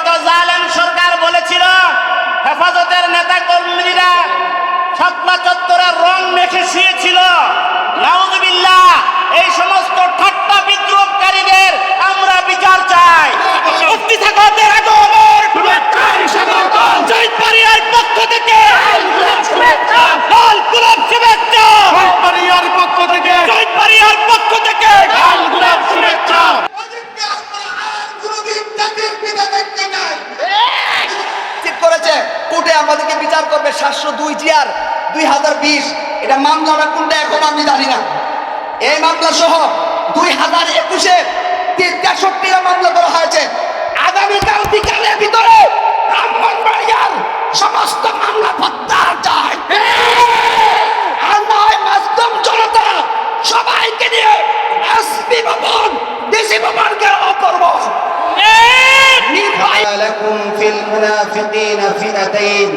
জালেম সরকার বলেছিল হেফাজতের নেতা কর্মীরা সাতমা চত্বরের রং মেখে শুয়েছিল। নাউজুবিল্লাহ এই সমস্ত ঠাট্টা বিদ্রোহকারীদের আমরা বিচার চাই। মুক্তি থাকো তেরা গোবর জয়পারিয়ার পক্ষ থেকে লাল গোলাপ শুভেচ্ছা পারিয়ার পক্ষ থেকে জয়পারিয়ার পক্ষ থেকে লাল গোলাপ শুভেচ্ছা ওদেরকে আমরা আর কোনোদিন জাতির পিতা দেখতে চাই ঠিক করেছে কোর্টে আমাদেরকে বিচার করবে সাতশো দুই জিয়ার দুই হাজার বিশ এটা মামলাটা কোনটা এখন আমি জানি না এই মামলা সহ দুই হাজার একুশে তেষট্টিটা মামলা করা হয়েছে আগামীকাল বিকালের ভিতরে ব্রাহ্মণবাড়িয়ার সমস্ত মামলা প্রত্যাহার চায় আর নয় মাধ্যম জনতা সবাইকে নিয়ে এসপি ভবন ডিসি ভবন ঘেরাও করবো নির্ভয় لكم في المنافقين فئتين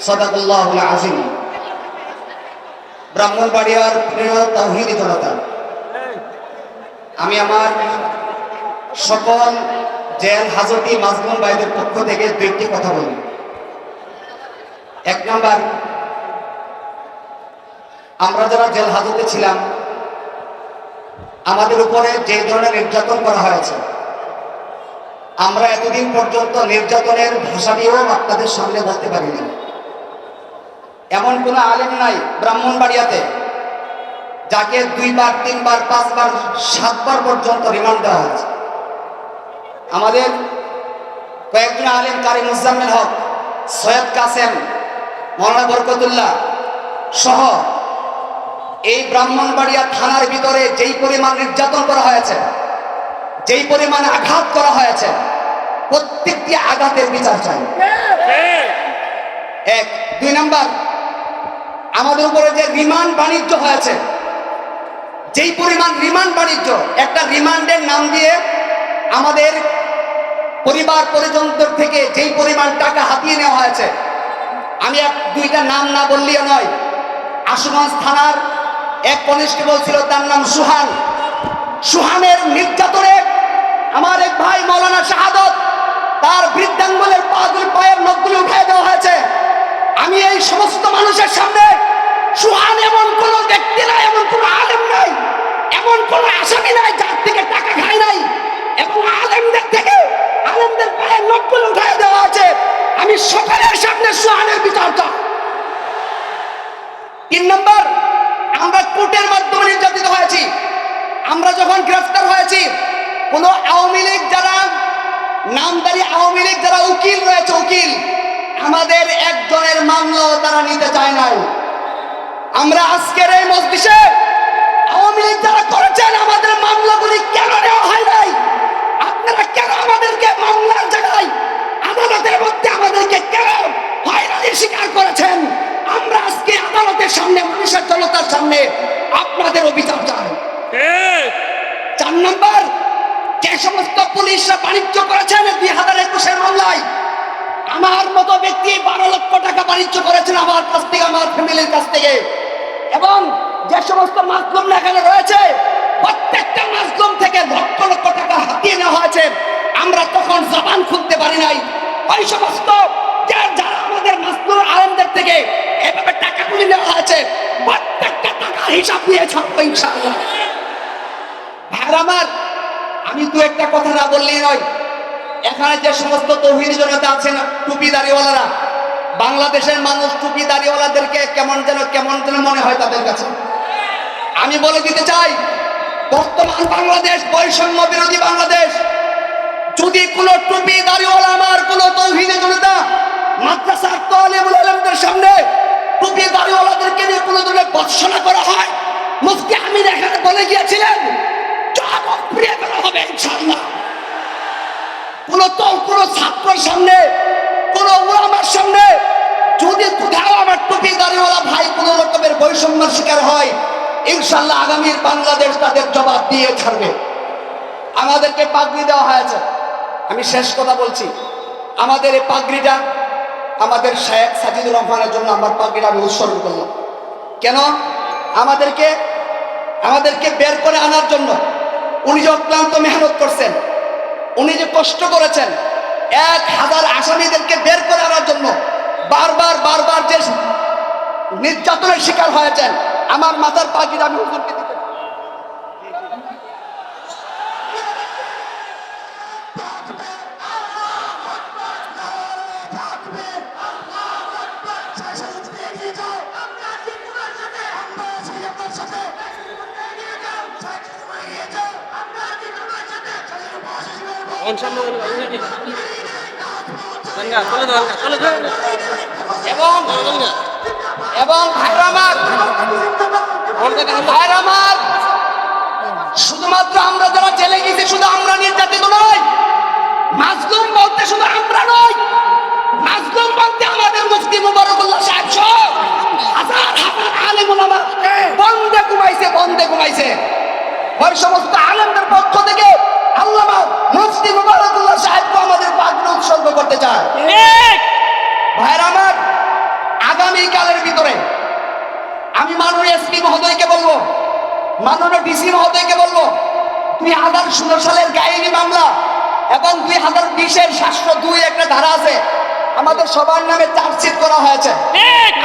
صدق الله العظيم ব্রাহ্মণবাড়িয়ার প্রিয় তৌহিদি জনতা আমি আমার সকল জেল হাজতি মাজমুন ভাইদের পক্ষ থেকে দুইটি কথা বলি। এক নম্বর আমরা যারা জেল হাজতে ছিলাম আমাদের উপরে যে ধরনের নির্যাতন করা হয়েছে আমরা এতদিন পর্যন্ত নির্যাতনের ভাষা দিয়েও আপনাদের সামনে বলতে পারিনি। এমন কোনো আলেম নাই ব্রাহ্মণবাড়িয়াতে, যাকে দুইবার, তিনবার, পাঁচবার, সাতবার পর্যন্ত রিমান্ড দেওয়া হয়েছে। আমাদের কয়েকজন আলেম কারি মুজাম্মেল হক, সৈয়দ কাসেম, মৌলানা বরকতুল্লাহ সহ এই ব্রাহ্মণবাড়িয়া থানার ভিতরে যেই পরিমাণ নির্যাতন করা হয়েছে, যেই পরিমাণ আঘাত করা হয়েছে, প্রত্যেকটি আঘাতের বিচার চাই। এক, দুই নাম্বার আমাদের উপরে যে রিমান্ড বাণিজ্য হয়েছে, যেই পরিমাণ রিমান্ড বাণিজ্য, একটা রিমান্ডের নাম দিয়ে আমাদের পরিবার পরিজনদের থেকে যেই পরিমাণ টাকা হাতিয়ে নেওয়া হয়েছে, আমি এক দুইটা নাম না বললেও নয়, আশুগঞ্জ থানার এক কনস্টেবল ছিল, তার নাম সুহান। সুহানের নির্যাতনে আমার এক ভাই মৌলানা শাহাদত তার বৃদ্ধাঙ্গুলের পাগুল পায়ের নখগুলো উঠে দেওয়া হয়েছে। আমি এই সমস্ত মানুষের সামনে সুহান এমন কোন ব্যক্তি নাই, এমন কোন আলেম নাই, এমন কোন আসামি নাই যার থেকে টাকা খায় নাই। এবং আলেমদের থেকে আলেমদের পায়ের নখগুলো উঠে দেওয়া আছে। আমি সকলের সামনে সুহানের চাই। তিন নম্বর, আমরা কোর্টের মাধ্যমে নির্যাতিত হয়েছি। আমরা যখন গ্রেফতার হয়েছি, কোন আওয়ামী লীগ যারা, নামদারি আওয়ামী লীগ যারা উকিল রয়েছে, উকিল, আমাদের একজনের মামলাও তারা নিতে চায় নাই। আমরা আজকের এই মসজিষে আওয়ামী লীগ যারা করেছেন আমাদের মামলাগুলি কেন নেওয়া হয় নাই? আপনারা কেন আমাদেরকে মামলার জায়গায় আদালতের মধ্যে আমাদেরকে কেন হয়রানির শিকার করেছেন? আমরা আজকে আদালতের সামনে মানুষের জনতার সামনে আপনাদের অভিযোগ চাই চার নম্বর যে সমস্ত পুলিশরা বাণিজ্য করেছেন দুই হাজার একুশের মামলায় আমার মতো ব্যক্তি বারো লক্ষ টাকা বাণিজ্য করেছেন আমার কাছ থেকে আমার ফ্যামিলির কাছ থেকে। এবং যে সমস্ত মাসলুম এখানে রয়েছে, প্রত্যেকটা মাসলুম থেকে লক্ষ লক্ষ টাকা হাতিয়ে নেওয়া হয়েছে। আমরা তখন জবান খুলতে পারি নাই। ওই সমস্ত যারা আমাদের মাসলুম আলেমদের থেকে এভাবে টাকাগুলি নেওয়া হয়েছে, প্রত্যেকটা টাকার হিসাব দিয়ে ছাড়বো ইনশাআল্লাহ। ভাইরা আমার, আমি দু একটা কথা না বললেই নয়। এখানে যে সমস্ত তৌহিদি জনতা আছেন, টুপি দাড়িওয়ালারা বাংলাদেশের মানুষ টুপি দাড়িওয়ালাদেরকে কেমন যেন কেমন যেন মনে হয় তাদের কাছে। আমি বলে দিতে চাই, বর্তমান বাংলাদেশ, বৈষম্য বিরোধী বাংলাদেশ, যদি কোনো টুপি দাড়িওয়ালা আমার, কোনো তৌহিদি জনতা মাদ্রাসার তলিবুল আলমদের সামনে টুপি দাড়িওয়ালাদেরকে নিয়ে কোনো ধরনের বৎসনা করা হয়? মুফতি আমির এখানে বলে গিয়েছিলেন হবে ইনশাআল্লাহ। কোন তো কোন ছাত্রের সামনে ওলামার সামনে, যদি আমার টুপি দাঁড়িয়েওয়ালা ভাই কোন রকমের শিকার হয় আগামীর বাংলাদেশ তাদের জবাব দিয়ে আমাদেরকে পাগড়ি দেওয়া হয়েছে। আমি শেষ কথা বলছি। আমাদের এই পাগড়িটা আমাদের শেখ সাজিদুর রহমানের জন্য আমার পাগড়িটা আমি উৎসর্গ করলাম। কেন? আমাদেরকে আমাদেরকে বের করে আনার জন্য উনি যে অক্লান্ত মেহনত করছেন, উনি যে কষ্ট করেছেন এক হাজার আসামিদেরকে বের করে আনার জন্য বারবার বারবার যে নির্যাতনের শিকার হয়েছেন, আমার মাথার পাখির আমি হুজুরকে দিতে এবং এবং শুধুমাত্র আমরা যারা জেলে গেছি, শুধু আমরা নির্যাতিত নয় মাজলুম বলতে শুধু আমরা নয় মাজলুম বলতে আমাদের মুফতি মুবারকুল্লাহ সাহেব আলেম ওলামা বন্দে ঘুমাইছে বন্দে ঘুমাইছে। ওই আলেমদের পক্ষ থেকে আল্লামা মুফতি মুবারকুল্লাহ সাহেবকে আমাদের পাগড়ি উৎসর্গ করতে চায়। ভাইরা আমার আগামীকালের ভিতরে আমি মাননীয় এসপি মহোদয়কে বলব মাননীয় ডিসি মহোদয়কে বলব দুই হাজার ষোলো সালের গায়েবী মামলা এবং দুই হাজার বিশের সাতশো দুই একটা ধারা আছে আমাদের সবার নামে চার্জশিট করা হয়েছে।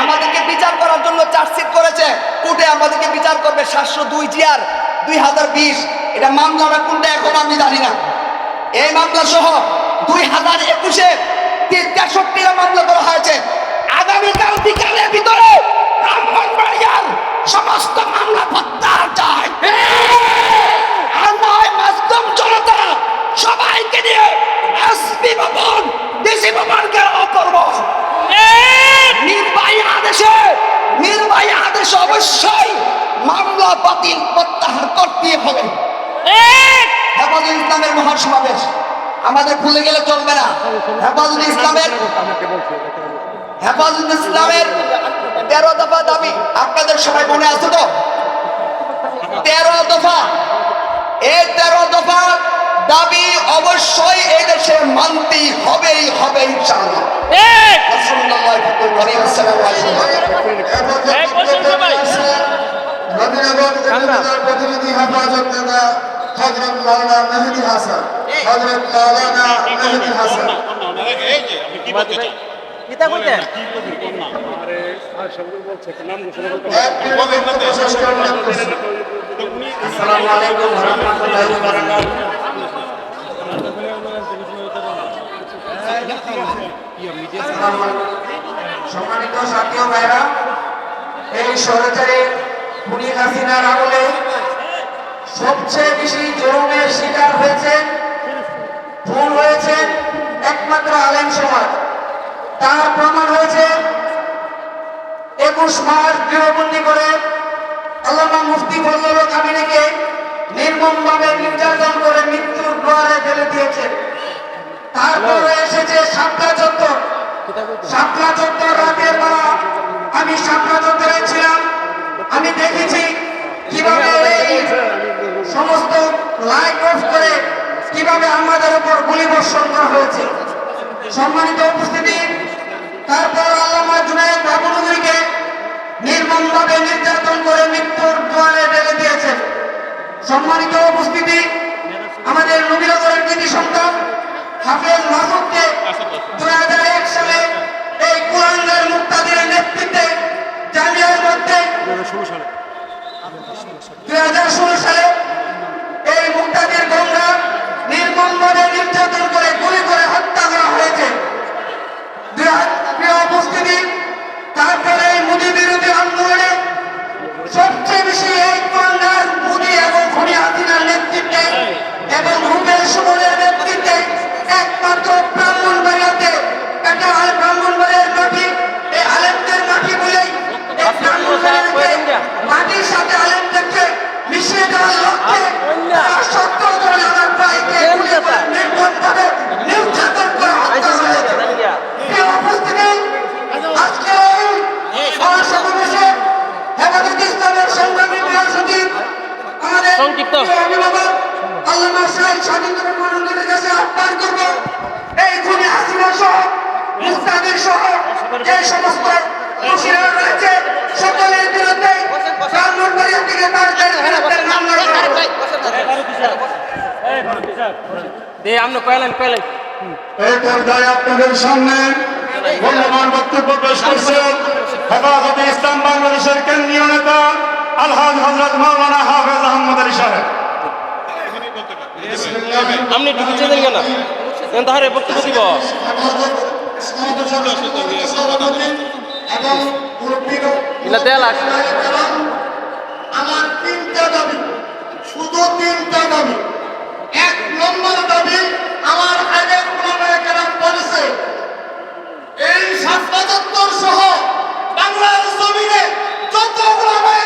আমাদেরকে বিচার করার জন্য চার্জশিট করেছে কোর্টে আমাদেরকে বিচার করবে সাতশো দুই জিয়ার দুই হাজার বিশ। এটা মামলাটা কোনটা এখন আমি জানি না। এই মামলা সহ দুই হাজার একুশে তেষট্টিটা মামলা করা হয়েছে আগামীকাল বিকালের ভিতরে ব্রাহ্মণবাড়িয়ার সমস্ত মামলা প্রত্যাহার চায় আর নয় মাধ্যম জনতা সবাইকে নিয়ে এসপি ভবন ডিসি ভবন ঘেরাও করব ঠিক নির্বাহী আদেশে নির্বাহী আদেশে অবশ্যই মামলা বাতিল প্রত্যাহার করতে হবে ঠিক হেফাজুল ইসলামের মহাসমাবেশ আমাদের ভুলে গেলে চলবে না। হেফাজুল ইসলামের হেফাজুল ইসলামের তেরো দফা দাবি আপনাদের সবাই মনে আছে তো? তেরো দফা। এই তেরো দফা দাবি অবশ্যই এই দেশে মানতেই হবেই হবে ইনশাআল্লাহ। প্রতিনিধি হেফাজত নেতা হজরত মাওলানা মেহেদি হাসান হজরত মাওলানা মেহেদি হাসান। আসসালামু আলাইকুম ওয়া ওয়া বারাকাতুহু সম্মানিত সাথী ও ভাইরা এই স্বৈরাচারী খুনি হাসিনার আমলে সবচেয়ে বেশি জরুমের শিকার হয়েছেন খুন হয়েছেন একমাত্র আলেম সমাজ তার প্রমাণ হয়েছে। একুশ মাস গৃহবন্দী করে আল্লামা মুফতি ফজল কামিনীকে নির্মমভাবে নির্যাতন করে মৃত্যুর দ্বারে ফেলে দিয়েছেন তারপরে এসেছে শাপলা চত্বর। শাপলা চত্বর রাতের বেলা আমি শাপলা চত্বরে ছিলাম। আমি দেখেছি কীভাবে এই সমস্ত লাইট অফ করে কীভাবে আমাদের উপর গুলি বর্ষণ করা হয়েছে। সম্মানিত উপস্থিতি তারপর আল্লামা জুনায়দ বাবুনগরীকে নির্মমভাবে নির্যাতন করে মৃত্যুর দুয়ারে ঢেলে দিয়েছেন। সম্মানিত উপস্থিতি, আমাদের নবীনগরের কৃতি সন্তান হাফেজ মাসুদকে দুই হাজার এক সালে এই কুরাঙ্গার মুক্তাদের নেতৃত্বে জামিয়ার মধ্যে দুই হাজার ষোলো সালে এই মুক্তাদের গঙ্গা নির্মমভাবে নির্যাতন করে হত্যা করা হয়েছে দুই হাজার- প্রিয় উপস্থিতি। তারপরে মোদী বিরোধী আন্দোলনে সবচেয়ে বেশি এই মোদী এবং খুনি নেতৃত্বে এবং রুবেল সুমনের নেতৃত্বে একমাত্র ব্রাহ্মণবাড়িয়াতে দে আমনে কয়লেন কয়লেন এই পর্যায়ে আপনাদের সামনে। মূল্যবান বক্তব্য পেশ করছেন হেফাজতে ইসলাম বাংলাদেশের কেন্দ্রীয় নেতা আলহাজ হজরত মাওলানা হাফেজ আহমদ আলী সাহেব। আপনি একটু পিছিয়ে দেন কেন? তাহারে বক্তব্য দিব? আমার তিনটা দাবি শুধু তিনটা দাবি। এক নম্বর দাবি আমার আগে কেরাম বলেছে। এই পঁচাত্তর সহ বাংলার জমিনে যত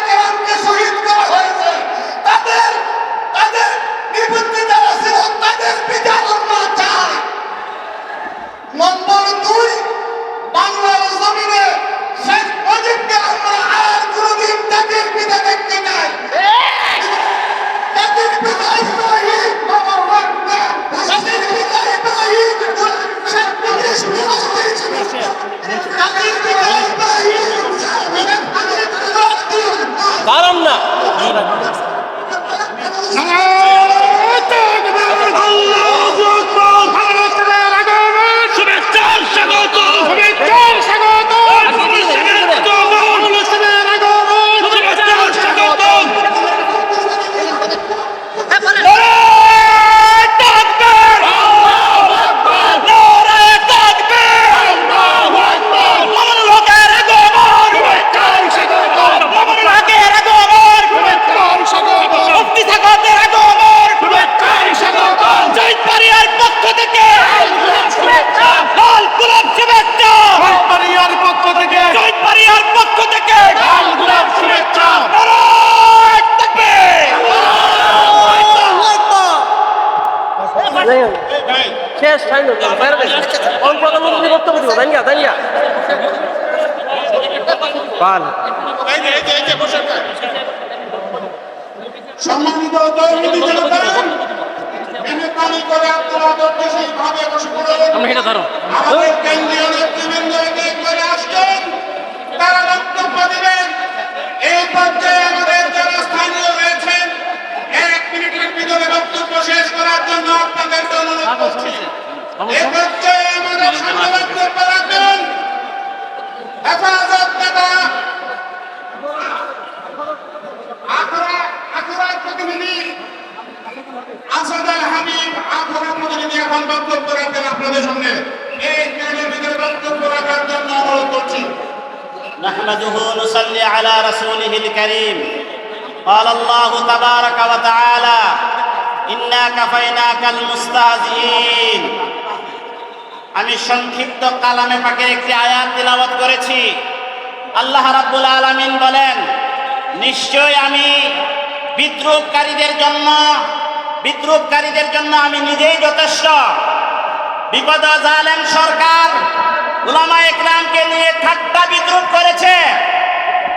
কেরামকে শহীদ কারণ না। পান সম্মানিত দৈনিক জনতা মেহরবানি করে আপনারা ধৈর্যশীলভাবে বসে পড়ুন আমরা এটা ধরো। আমাদের কেন্দ্রীয় নেতৃবৃন্দ এগিয়ে করে আসছেন তারা বক্তব্য দিবেন। এই পর্যায়ে আমাদের যারা স্থানীয় রয়েছেন এক মিনিটের ভিতরে বক্তব্য শেষ করার জন্য অনুরোধ করছি। এই পর্যায়ে আমাদের সামনে বক্তব্য রাখবেন। হেফাজত নেতা আখড়া আখড়ার প্রতিনিধি আসাদ আল হাবিব আখড়ার প্রতিনিধি এখন বক্তব্য রাখবেন আপনাদের সামনে এই মিনিটের ভিতরে বক্তব্য রাখার জন্য অনুরোধ করছি نحمده نصلي على رسوله الكريم قال الله تبارك وتعالى إنا كفيناك المستهزئين আমি সংক্ষিপ্ত কালামে পাকের একটি আয়াত তিলাওয়াত করেছি আল্লাহ রাব্বুল আলামিন বলেন, নিশ্চয় আমি বিদ্রুপকারীদের জন্য বিদ্রুপকারীদের জন্য আমি নিজেই যথেষ্ট। বিগত জালেম সরকার উলামা ইকরামকে নিয়ে ঠাট্টা বিদ্রুপ করেছে।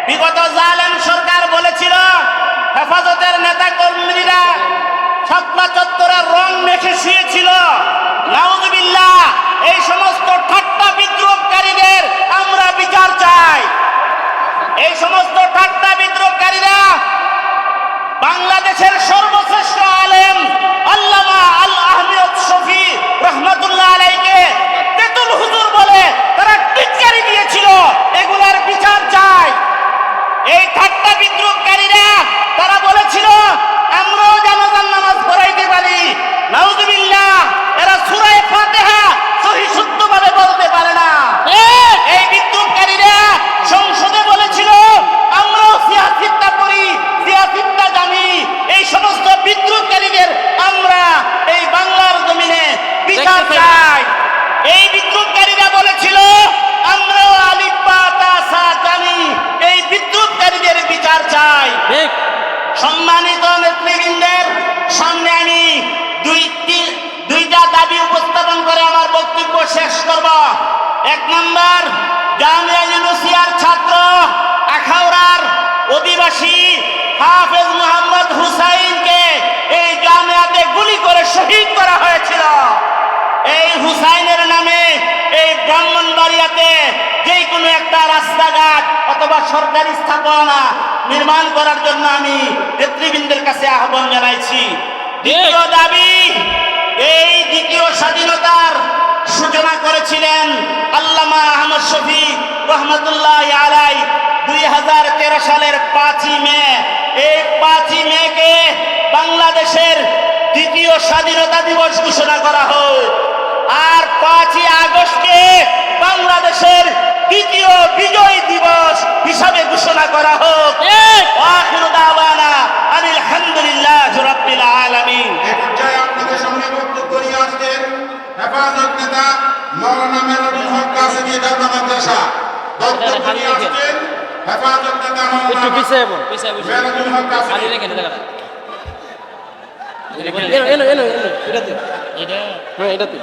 বিগত জালেম সরকার বলেছিল, হেফাজতের নেতা কর্মীরা ছাত্রা চত্বরের রং মেখে শুয়েছিল। এই সমস্ত ঠাট্টা বিদ্রুপকারীদের আমরা বিচার চাই। এই সমস্ত ঠাট্টা বিদ্রোহকারীরা বাংলাদেশের সর্বশ্রেষ্ঠ আলেম আল্লামা আল আহমেদ শফি রহমতুল্লাহ আলাইকে তেতুল হুজুর বলে তারা টিটকারি দিয়েছিল। এগুলার বিচার চাই। এই ঠাট্টা বিদ্রোহকারীরা তারা বলেছিল, আমরাও জানাজান নামাজ পড়াইতে পারি। নাউজুবিল্লাহ, এরা সূরা ফাতেহা সহি শুদ্ধভাবে বলতে পারে না। এই বিদ্রুপকারীরা সংসদে বলেছিল আমরাও সিয়াসিত্তা করি সিয়াসিত্তা জানি। এই সমস্ত বিদ্রুপকারীদের আমরা এই বাংলার জমিনে বিচার চাই। এই বিদ্রুপকারীরা বলেছিল আমরাও আলিফ বা তা সা জানি। এই বিদ্রুপকারীদের বিচার চাই। ঠিক সম্মানিত নেতৃবৃন্দের সামনে আমি দুইটি দুইটা দাবি উপস্থাপন করে আমার বক্তব্য শেষ করব। এক নম্বর জামিয়া ইউনুসিয়ার ছাত্র আখাউড়ার অধিবাসী হাফেজ মোহাম্মদ হুসাইনকে এই জামিয়াতে গুলি করে শহীদ করা হয়েছিল। এই হুসাইনের নামে এই ব্রাহ্মণবাড়িয়াতে যে কোনো একটা রাস্তাঘাট অথবা সরকারি স্থাপনা নির্মাণ করার জন্য আমি নেতৃবৃন্দের কাছে আহ্বান জানাইছি। দ্বিতীয় দাবি এই দ্বিতীয় স্বাধীনতার সূচনা করেছিলেন আল্লামা আহমদ শফি রহমতুল্লাহ আলাই দুই হাজার তেরো সালের পাঁচই মে। এই পাঁচই মেকে বাংলাদেশের দ্বিতীয় স্বাধীনতা দিবস ঘোষণা করা হোক। আর পাঁচই আগস্টকে বাংলাদেশের দ্বিতীয় বিজয় দিবস হিসাবে ঘোষণা করা হোক। আখিরু দাওয়ানা আনিল হামদুলিল্লাহ রাব্বিল আলামিন। এই পর্যায়ে আপনাদের সামনে বক্তব্য নিয়ে আসছেন হেফাজত নেতা মৌলানা মেহরুল হক কাসেমি ঢাকা মাদ্রাসা বক্তব্য নিয়ে আসছেন হেফাজত নেতা একটু মৌলানা পিছিয়ে যাবো পিছিয়ে মেহরুল হক কাসেমি এনো এনো এনো এনো এটাতে হ্যাঁ এটাতে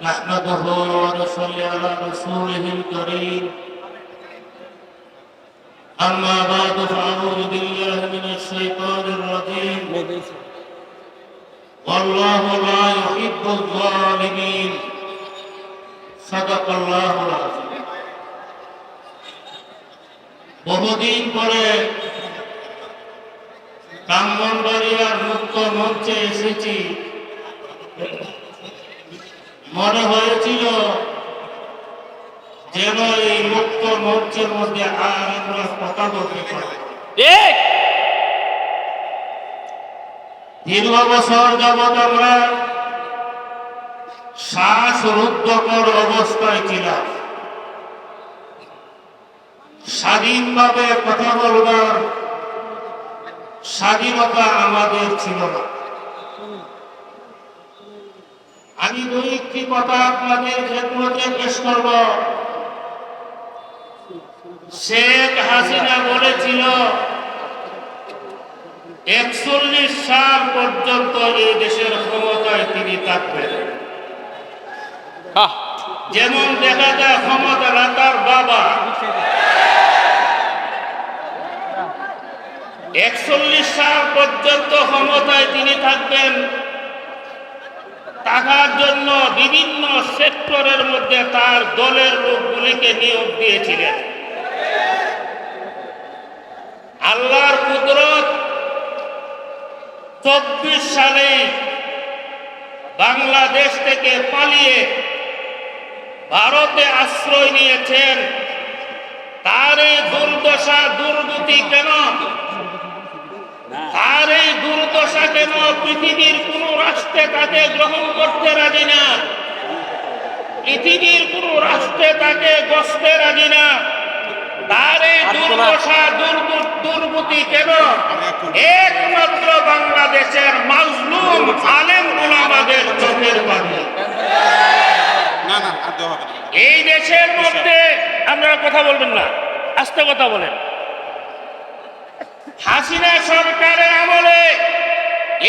نحمده ونصلي على رسوله الكريم أما بعد فأعوذ بالله من الشيطان الرجيم والله لا يحب الظالمين صدق الله العظيم বহুদিন পরে ব্রাহ্মণবাড়িয়ার মুক্ত মঞ্চে এসেছি মনে হয়েছিল যেন এই মঞ্চের মধ্যে আর আমরা কথা বলতে পারি দীর্ঘ বছর যাবৎ আমরা শ্বাসরুদ্ধকর অবস্থায় ছিলাম। স্বাধীনভাবে কথা বলবার স্বাধীনতা আমাদের ছিল না। আমি দুই একটি কথা আপনাদের খেদমতে পেশ করব। শেখ হাসিনা বলেছিল একচল্লিশ সাল পর্যন্ত এই দেশের ক্ষমতায় তিনি থাকবেন। যেমন দেখা যায় ক্ষমতা রাতার বাবা। একচল্লিশ সাল পর্যন্ত ক্ষমতায় তিনি থাকবেন। টাকার জন্য বিভিন্ন সেক্টরের মধ্যে তার দলের লোকগুলিকে নিয়োগ দিয়েছিলেন। আল্লাহর কুদরত চব্বিশ সালে বাংলাদেশ থেকে পালিয়ে ভারতে আশ্রয় নিয়েছেন। তার এই দুর্দশা, দুর্গতি কেন? তার এই দুর্দশা কেন পৃথিবীর কোন রাষ্ট্রে তাকে গ্রহণ করতে রাজি না? পৃথিবীর কোন রাষ্ট্রে তাকে গসতে রাজি না। তার এই দুর্দশা দুর্গতি কেন? একমাত্র বাংলাদেশের মাজলুম আলেম ওলামাদের চোখের পানি। এই দেশের মধ্যে আপনারা কথা বলবেন না আস্তে কথা বলেন। হাসিনা সরকারের আমলে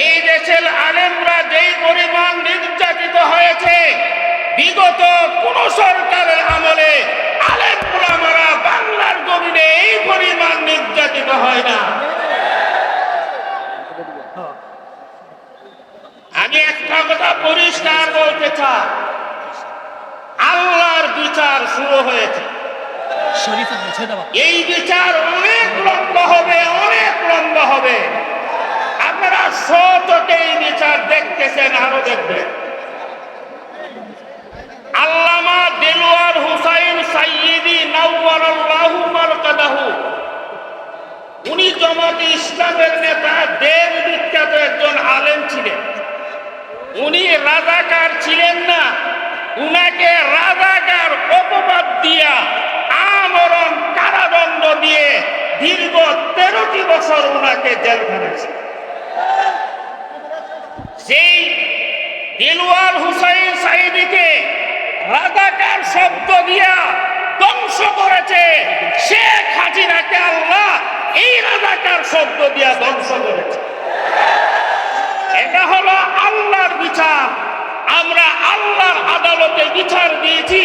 এই দেশের আলেমরা যেই পরিমাণ নির্যাতিত হয়েছে, বিগত কোন সরকারের আমলে আলেম গোলামারা বাংলার জমিনে এই পরিমাণ নির্যাতিত হয় না। আমি একটা কথা পরিষ্কার বলতে চাই, আল্লাহর বিচার শুরু হয়েছে। এই বিচার অনেক লম্বা হবে, অনেক লম্বা হবে। আপনারা সচকে এই বিচার দেখতেছেন, আরও দেখবেন। আল্লামা দেলোয়ার হুসাইন সাইয়্যিদি নাওয়ারাল্লাহু মারকাদাহু। উনি জমাত ইসলামের নেতা দেব বিখ্যাত একজন আলেম ছিলেন। উনি রাজাকার ছিলেন না, উনাকে রাজাকার অপবাদ দিয়া আমরণ কারাদণ্ড দিয়ে দীর্ঘ তেরোটি বছর ওনাকে জেল খানেছে সেই দিলওয়ার হুসাইন সাইদিকে রাজাকার শব্দ দিয়া ধ্বংস করেছে শেখ হাসিনাকে আল্লাহ এই রাজাকার শব্দ দিয়া ধ্বংস করেছে। এটা হলো আল্লাহর বিচার। আমরা আল্লাহর আদালতে বিচার দিয়েছি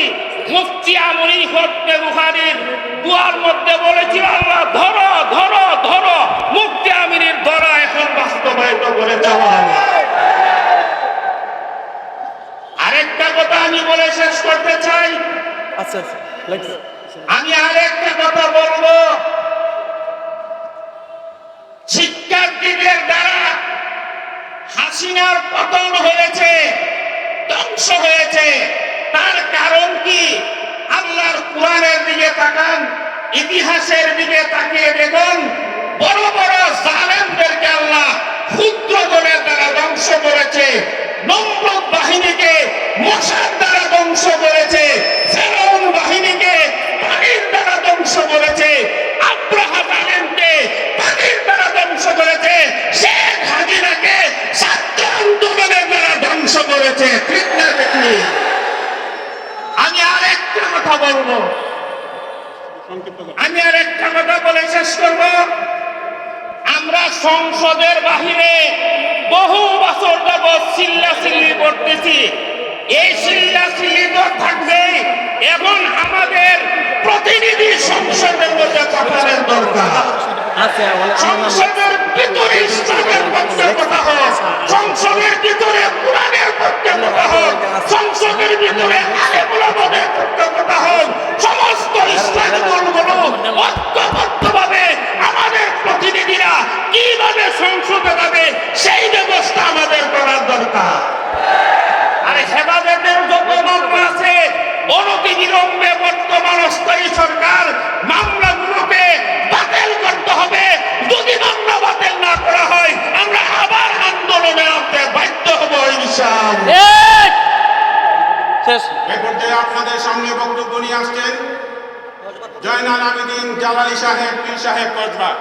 মুফতি আমরি হত্যে বুখারির দুয়ার মধ্যে বলেছি আল্লাহ ধরো ধরো ধরো। মুফতি আমিনের ধরা এখন বাস্তবায়িত করে যাওয়া আরেকটা কথা আমি বলে শেষ করতে চাই। আচ্ছা আমি আরেকটা কথা বলব। শিক্ষার্থীদের দ্বারা হাসিনার পতন হয়েছে ধ্বংস হয়েছে। তার কারণ কি? আল্লাহর কোরআনের দিকে তাকান, ইতিহাসের দিকে তাকিয়ে দেখুন। বড় বড় জালেমদেরকে আল্লাহ ক্ষুদ্র দলের দ্বারা ধ্বংস করেছে। নমরুদ বাহিনীকে মশার দ্বারা ধ্বংস করেছে ফেরাউন বাহিনীকে পানির দ্বারা ধ্বংস করেছে আব্রাহা জালেমকে পানির দ্বারা ধ্বংস করেছে শেখ হাসিনাকে ছাত্র আন্দোলনের দ্বারা ধ্বংস করেছে ঠিক না দেখি আমি আর একটা কথা বলব আমি আর একটা কথা বলে শেষ করব আমরা সংসদের বাহিরে বহু বছর যাবৎ চিল্লা চিল্লি করতেছি। এই চিল্লা চিল্লি তো থাকবেই এবং আমাদের প্রতিনিধি সংসদের মধ্যে থাকার দরকার। সংসদের ভিতরে ইসলামের পক্ষে কথা হোক সংসদের ভিতরে কোরআনের পক্ষে কথা হোক সংসদের ভিতরে আলেমুলামাদের পক্ষে কথা হোক সমস্ত ইসলামী দলগুলো ঐক্যবদ্ধভাবে আমাদের প্রতিনিধিরা কীভাবে সংসদে যাবে সেই ব্যবস্থা আমাদের করার দরকার আরে হেফাজতের যত মামলা আছে অনতি বিলম্বে বর্তমান অস্থায়ী সরকার মামলাগুলোকে বাতিল করতে হবে যদি মামলা বাতিল না করা হয় আমরা আবার আন্দোলনে নামতে বাধ্য হব ইনশাআল্লাহ শেষ এ পর্যায়ে আপনাদের সামনে বক্তব্য নিয়ে আসছেন জয়নাল আবেদিন জালালি সাহেব পীর সাহেব কসবা।